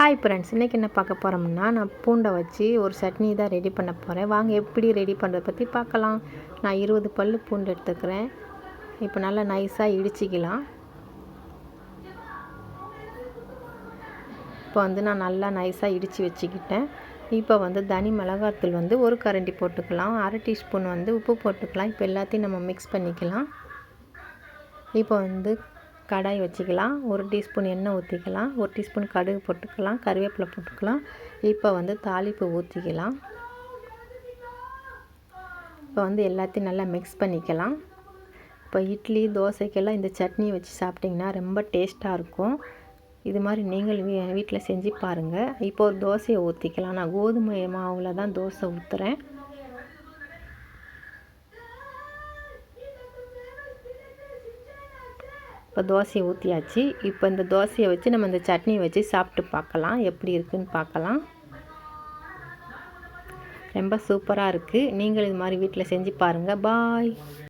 Hi friends இன்றைக்கி என்ன பார்க்க போகிறோம்னா நான் பூண்டை வச்சு ஒரு சட்னி தான் ரெடி பண்ண போகிறேன் வாங்க எப்படி ரெடி பண்ணுறதை பற்றி பார்க்கலாம். நான் இருபது பல் பூண்டு எடுத்துக்கிறேன். இப்போ நல்லா நைஸாக இடிச்சிக்கலாம். இப்போ வந்து நான் நல்லா நைஸாக இடித்து வச்சுக்கிட்டேன். இப்போ வந்து தனி மிளகாத்தூள் வந்து ஒரு கரண்டி போட்டுக்கலாம். அரை டீஸ்பூன் வந்து உப்பு போட்டுக்கலாம். இப்போ எல்லாத்தையும் நம்ம மிக்ஸ் பண்ணிக்கலாம். இப்போ வந்து கடாய் வச்சுக்கலாம் ஒரு டீஸ்பூன் எண்ணெய் ஊற்றிக்கலாம் ஒரு டீஸ்பூன் கடுகு போட்டுக்கலாம் கருவேப்பிலை போட்டுக்கலாம். இப்போ வந்து தாளிப்பு ஊற்றிக்கலாம் இப்போ வந்து எல்லாத்தையும் நல்லா மிக்ஸ் பண்ணிக்கலாம். இப்போ இட்லி தோசைக்கெல்லாம் இந்த சட்னி வச்சு சாப்பிட்டிங்கன்னா ரொம்ப டேஸ்ட்டாக இருக்கும். இது மாதிரி நீங்கள் வீ வீட்டில் செஞ்சு பாருங்கள் இப்போ ஒரு தோசையை ஊற்றிக்கலாம் நான் கோதுமை மாவில் தான் தோசை ஊற்றுறேன் இப்போ தோசையை ஊற்றியாச்சு இப்போ இந்த தோசையை வச்சு நம்ம இந்த சட்னியை வச்சு சாப்பிட்டு பார்க்கலாம். எப்படி இருக்குன்னு பார்க்கலாம். ரொம்ப சூப்பராக இருக்குது நீங்கள் இது மாதிரி வீட்டில் செஞ்சு பாருங்கள் பாய்.